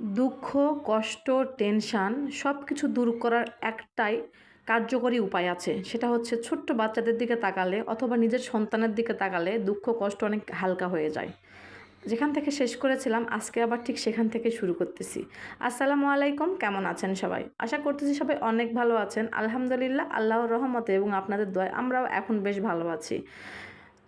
দুঃখ, কষ্ট, টেনশান সব কিছু দূর করার একটাই কার্যকরী উপায় আছে। সেটা হচ্ছে ছোট্ট বাচ্চাদের দিকে তাকালে অথবা নিজের সন্তানের দিকে তাকালে দুঃখ, কষ্ট অনেক হালকা হয়ে যায়। যেখান থেকে শেষ করেছিলাম, আজকে আবার ঠিক সেখান থেকে শুরু করতেছি। আসসালামু আলাইকুম, কেমন আছেন সবাই? আশা করতেছি সবাই অনেক ভালো আছেন। আলহামদুলিল্লাহ, আল্লাহর রহমতে এবং আপনাদের দয় আমরাও এখন বেশ ভালো আছি।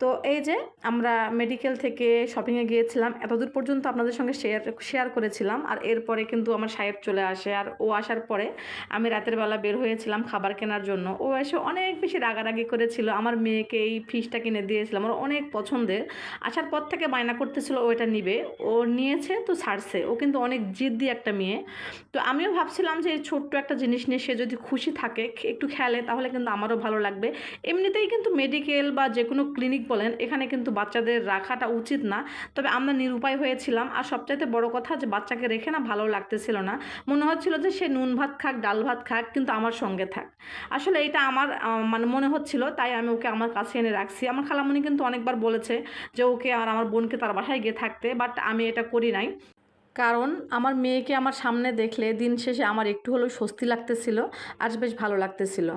তো এই যে আমরা মেডিকেল থেকে শপিংয়ে গিয়েছিলাম, এতদূর পর্যন্ত আপনাদের সঙ্গে শেয়ার শেয়ার করেছিলাম। আর এরপরে কিন্তু আমার সাহেব চলে আসে। আর ও আসার পরে আমি রাতের বেলা বের হয়েছিলাম খাবার কেনার জন্য। ও এসে অনেক বেশি রাগারাগি করেছিল। আমার মেয়েকে এই ফিশটা কিনে দিয়েছিলাম। ওর অনেক পছন্দের। আসার পর থেকে বায়না করতেছিল ও এটা নিবে। ও নিয়েছে তো ছাড়ছে। ও কিন্তু অনেক জিদ্দি একটা মেয়ে। তো আমিও ভাবছিলাম যে এই ছোট্ট একটা জিনিস নিয়ে সে যদি খুশি থাকে, একটু খেলে তাহলে কিন্তু আমারও ভালো লাগবে। এমনিতেই কিন্তু মেডিকেল বা যে কোনো ক্লিনিক বলেন, এখানে কিন্তু বাচ্চাদের রাখাটা উচিত না। তবে আমরা নিরুপায় হয়েছিলাম। আর সবচাইতে বড় কথা যে বাচ্চাকে রেখে না ভালো লাগতেছিল না। মনে হচ্ছিল যে সে নুন ভাত খাক, ডাল ভাত খাক, কিন্তু আমার সঙ্গে থাক। আসলে এটা আমার মানে মনে হচ্ছিল, তাই আমি ওকে আমার কাছে এনে রাখছি। আমার খালামণি কিন্তু অনেকবার বলেছে যে ওকে আর আমার বোনকে তার বাসায় গিয়ে থাকতে, বাট আমি এটা করি নাই। কারণ আমার মেয়েকে আমার সামনে দেখলে দিন শেষে আমার একটু হলেও স্বস্তি লাগতেছিল, আর বেশ ভালো লাগতেছিল।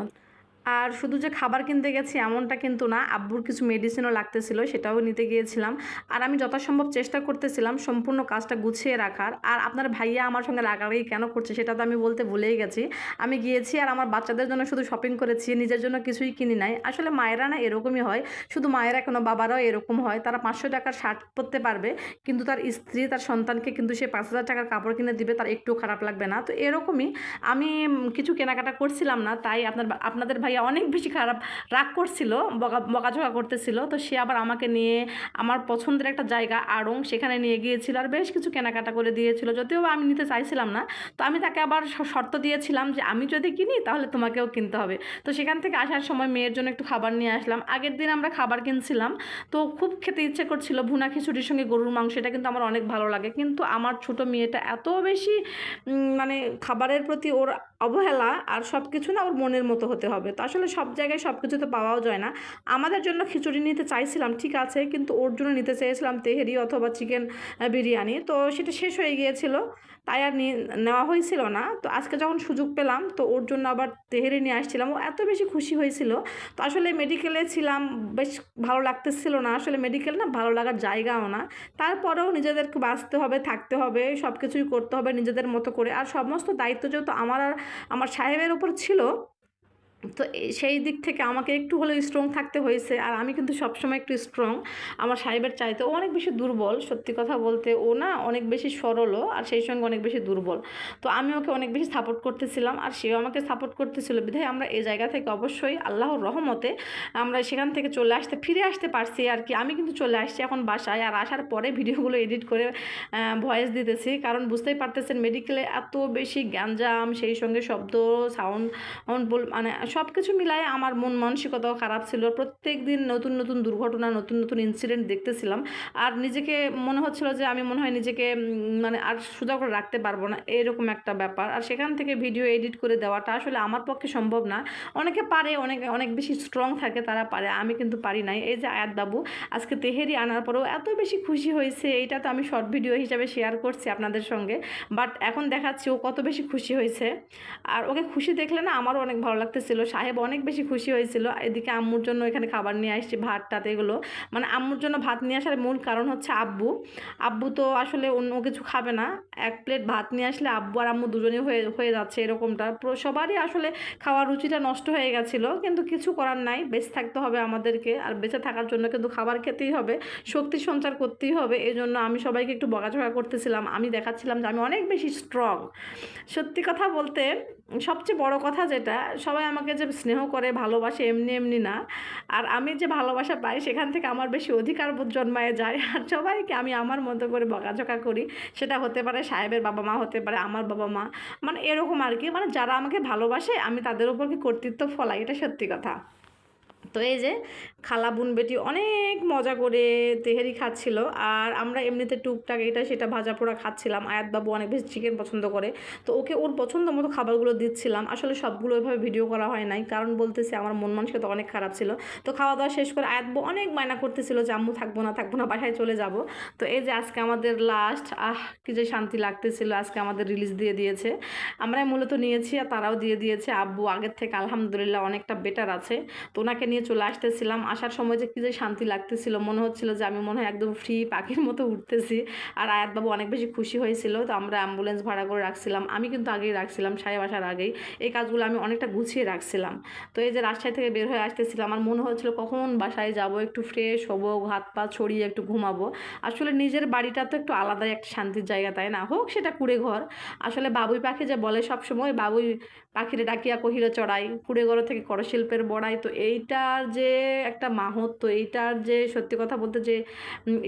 আর শুধু যে খাবার কিনতে গেছি এমনটা কিন্তু না, আব্বুর কিছু মেডিসিনও লাগতেছিল, সেটাও নিতে গিয়েছিলাম। আর আমি যথাসম্ভব চেষ্টা করতেছিলাম সম্পূর্ণ কাজটা গুছিয়ে রাখার। আর আপনার ভাইয়া আমার সঙ্গে রাগারাগি কেন করছে সেটা তো আমি বলতে ভুলেই গেছি। আমি গিয়েছি আর আমার বাচ্চাদের জন্য শুধু শপিং করেছি, নিজের জন্য কিছুই কিনি নাই। আসলে মায়েরা না এরকমই হয়, শুধু মায়েরা কেন বাবারাও এরকম হয়। তারা পাঁচশো টাকার শার্ট পরতে পারবে, কিন্তু তার স্ত্রী, তার সন্তানকে কিন্তু সে পাঁচ হাজার টাকার কাপড় কিনে দিবে, তার একটু খারাপ লাগবে না। তো এরকমই আমি কিছু কেনাকাটা করছিলাম না, তাই আপনার আপনাদের ভাইয়া অনেক বেশি খারাপ রাগ করছিল, বকা, বকাঝকা করতেছিল। তো সে আবার আমাকে নিয়ে আমার পছন্দের একটা জায়গা আড়ং সেখানে নিয়ে গিয়েছিল আর বেশ কিছু কেনাকাটা করে দিয়েছিল। যদিও আমি নিতে চাইছিলাম না, তো আমি তাকে আবার শর্ত দিয়েছিলাম যে আমি যদি কিনি তাহলে তোমাকেও কিনতে হবে। তো সেখান থেকে আসার সময় মেয়ের জন্য একটু খাবার নিয়ে আসলাম। আগের দিন আমরা খাবার কিনছিলাম, তো খুব খেতে ইচ্ছে করছিল। ভুনা খিচুড়ির সঙ্গে গরুর মাংস, এটা কিন্তু আমার অনেক ভালো লাগে। কিন্তু আমার ছোট মেয়েটা এত বেশি মানে খাবারের প্রতি ওর অবহেলা আর সব কিছু না ওর মনের মতো হতে হবে। তো আসলে সব জায়গায় সব কিছু তো পাওয়াও যায় না। আমাদের জন্য খিচুড়ি নিতে চাইছিলাম, ঠিক আছে, কিন্তু ওর জন্য নিতে চেয়েছিলাম তেহেরি অথবা চিকেন বিরিয়ানি। তো সেটা শেষ হয়ে গিয়েছিল, তাই আর নেওয়া হয়েছিল না। তো আজকে যখন সুযোগ পেলাম, তো ওর জন্য আবার তেহেরি নিয়ে আসছিলাম। ও এত বেশি খুশি হয়েছিল। তো আসলে মেডিকেলে ছিলাম, বেশ ভালো লাগতেছিল না। আসলে মেডিকেল না ভালো লাগার জায়গাও না। তারপরেও নিজেদেরকে বাঁচতে হবে, থাকতে হবে সব কিছুই করতে হবে নিজেদের মতো করে। আর সমস্ত দায়িত্ব যেহেতু আমার আর আমার সাহেবের ওপর ছিল তো সেই দিক থেকে আমাকে একটু হলেও স্ট্রং থাকতে হয়েছে। আর আমি কিন্তু সবসময় একটু স্ট্রং আমার সাহেবের চাইতে ও অনেক বেশি দুর্বল, সত্যি কথা বলতে ও না অনেক বেশি সরলও আর সেই সঙ্গে অনেক বেশি দুর্বল। তো আমি ওকে অনেক বেশি সাপোর্ট করতেছিলাম আর সেও আমাকে সাপোর্ট করতেছিল। বিধায় আমরা এই জায়গা থেকে অবশ্যই আল্লাহর রহমতে আমরা সেখান থেকে চলে আসতে, ফিরে আসতে পারছি আর কি। আমি কিন্তু চলে আসছি এখন বাসায় আর আসার পরে ভিডিওগুলো এডিট করে ভয়েস দিতেছি। কারণ বুঝতেই পারতেছেন মেডিকেলে এত বেশি গ্যাঞ্জাম, সেই সঙ্গে শব্দ সাউন্ড মানে সব কিছু মিলায় আমার মন মানসিকতাও খারাপ ছিল। প্রত্যেক দিন নতুন নতুন দুর্ঘটনা, নতুন নতুন ইনসিডেন্ট দেখতেছিলাম। আর নিজেকে মনে হচ্ছিল যে আমি মনে হয় নিজেকে মানে আর সোজা করে রাখতে পারব না, এরকম একটা ব্যাপার। আর সেখান থেকে ভিডিও এডিট করে দেওয়াটা আসলে আমার পক্ষে সম্ভব না। অনেকে পারে, অনেক অনেক বেশি স্ট্রং থাকে, তারা পারে, আমি কিন্তু পারি নাই। এই যে আয়াত বাবু, আজকে তেহেরি আনার পরেও এত বেশি খুশি হয়েছে, এইটা তো আমি শর্ট ভিডিও হিসাবে শেয়ার করছি আপনাদের সঙ্গে। বাট এখন দেখাচ্ছি ও কত বেশি খুশি হয়েছে। আর ওকে খুশি দেখলে না আমারও অনেক ভালো লাগতেছিল। সাহেব অনেক বেশি খুশি হয়েছিল। এদিকে আম্মুর জন্য এখানে খাবার নিয়ে আসছি, ভাত, টাত এগুলো। মানে আম্মুর জন্য ভাত নিয়ে আসার মূল কারণ হচ্ছে আব্বু। আব্বু তো আসলে অন্য কিছু খাবে না। এক প্লেট ভাত নিয়ে আসলে আব্বু আর আম্মু দুজনেই হয়ে হয়ে যাচ্ছে এরকমটা। সবারই আসলে খাওয়ার রুচিটা নষ্ট হয়ে গেছিল, কিন্তু কিছু করার নাই। বেঁচে থাকতে হবে আমাদেরকে, আর বেঁচে থাকার জন্য কিন্তু খাবার খেতেই হবে, শক্তি সঞ্চার করতেই হবে। এই জন্য আমি সবাইকে একটু বকাঝকা করতেছিলাম। আমি দেখাচ্ছিলাম যে আমি অনেক বেশি স্ট্রং সত্যি কথা বলতে, সবচেয়ে বড় কথা যেটা, সবাই আমাকে যে স্নেহ করে, ভালোবাসে এমনি এমনি না। আর আমি যে ভালোবাসা পাই, সেখান থেকে আমার বেশি অধিকার বোধ জন্মায় যায়। আর সবাইকে আমি আমার মতো করে বকাঝকা করি। সেটা হতে পারে সাহেবের বাবা মা, হতে পারে আমার বাবা মা। মানে এরকম আর কি। মানে যারা আমাকে ভালোবাসে, আমি তাদের উপর কি কর্তৃত্ব ফলাই? এটা সত্যি কথা। তো এই যে খালা বোন বেটি অনেক মজা করে তেহেরি খাচ্ছিল। আর আমরা এমনিতে টুকটাক এটা সেটা ভাজা পোড়া খাচ্ছিলাম। আয়াত বাবু অনেক বেশি চিকেন পছন্দ করে। তো ওকে ওর পছন্দ মতো খাবারগুলো দিচ্ছিলাম। আসলে সবগুলো ওইভাবে ভিডিও করা হয় নাই। কারণ বলতেছে আমার মন মানসিকতা অনেক খারাপ ছিল। তো খাওয়া দাওয়া শেষ করে আয়াত অনেক মায়না করতেছিল যে, আম্মু, থাকব না থাকব না, বাসায় চলে যাব। তো এই যে আজকে আমাদের লাস্ট আহ, কি যে শান্তি লাগতেছিল। আজকে আমাদের রিলিজ দিয়ে দিয়েছে। আমরা মূলত নিয়েছি আর তারাও দিয়ে দিয়েছে। আব্বু আগের থেকে আলহামদুলিল্লাহ অনেকটা বেটার আছে। তো ওনাকে নিয়ে চলে আসতেছিলাম। আসার সময় যে কী যে শান্তি লাগতেছিল, মনে হচ্ছিল যে আমি মনে হয় একদম ফ্রি পাখির মতো উঠতেছি। আর আয়াতবাবু অনেক বেশি খুশি হয়েছিল, তো আমরা অ্যাম্বুলেন্স ভাড়া করে রাখছিলাম। আমি কিন্তু আগেই রাখছিলাম সাহেব আসার আগেই। এই কাজগুলো আমি অনেকটা গুছিয়ে রাখছিলাম। তো এই যে রাজশাহী থেকে বের হয়ে আসতেছিলাম, আমার মনে হচ্ছিল কখন বাসায় যাব, একটু ফ্রেশ হব, হাত পা ছড়িয়ে একটু ঘুমাবো। আসলে নিজের বাড়িটা তো একটু আলাদাই একটা শান্তির জায়গা, তাই না? হোক, সেটা কুড়ে ঘর। আসলে বাবুই পাখি যে বলে সবসময়, বাবুই পাখিরে ডাকিয়া কহিলে, চড়াই কুড়ে ঘর থেকে করশিল্পের বড়াই। তো এইটার যে একটা মাহাত্ম, এইটার যে সত্যি কথা বলতে যে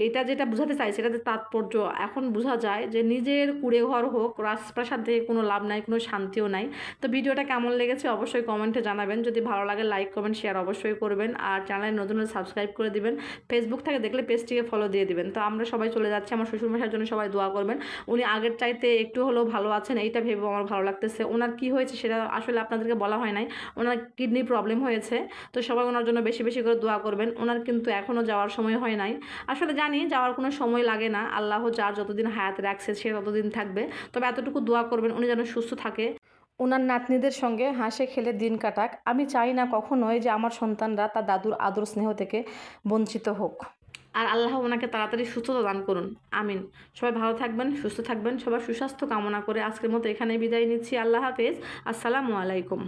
এটা যেটা বোঝাতে চাই সেটা যে তাৎপর্য। এখন বোঝা যায় যে, নিজের কুড়ে ঘর হোক, রাজপ্রাসাদ থেকে কোনো লাভ নাই, কোনো শান্তিও নাই। তো ভিডিওটা কেমন লেগেছে অবশ্যই কমেন্টে জানাবেন। যদি ভালো লাগে, লাইক, কমেন্ট, শেয়ার অবশ্যই করবেন। আর চ্যানেলে নতুন হলে সাবস্ক্রাইব করে দিবেন। ফেসবুক থেকে দেখলে পেজটিকে ফলো দিয়ে দিবেন। তো আমরা সবাই চলে যাচ্ছি, আমার শ্বশুরমশাইয়ের জন্য সবাই দোয়া করবেন। উনি আগের চাইতে একটু হলেও ভালো আছেন, এইটা ভেবে আমার ভালো লাগতেছে। ওনার কি হয়েছে সেটা আসলে আপনাদেরকে বলা হয় নাই। ওনার কিডনি প্রবলেম হয়েছে। তো সবাই ওনার জন্য বেশি বেশি করে দোয়া করবেন। ওনার কিন্তু এখনও যাওয়ার সময় হয় নাই। আসলে জানি যাওয়ার কোনো সময় লাগে না। আল্লাহ যার যতদিন হায়াত রাখছে, সে ততদিন থাকবে। তবে এতটুকু দোয়া করবেন, উনি যেন সুস্থ থাকে। ওনার নাতনিদের সঙ্গে হাসে খেলে দিন কাটাক। আমি চাই না কখনোই যে আমার সন্তানরা তার দাদুর আদর স্নেহ থেকে বঞ্চিত হোক। আর আল্লাহ ওনাকে তাড়াতাড়ি সুস্থতা দান করুন। আমিন। সবাই ভালো থাকবেন, সুস্থ থাকবেন, সবার সুস্বাস্থ্য কামনা করে আজকের মতো এখানে বিদায় নিচ্ছি। আল্লাহ হাফেজ। আসসালামু আলাইকুম।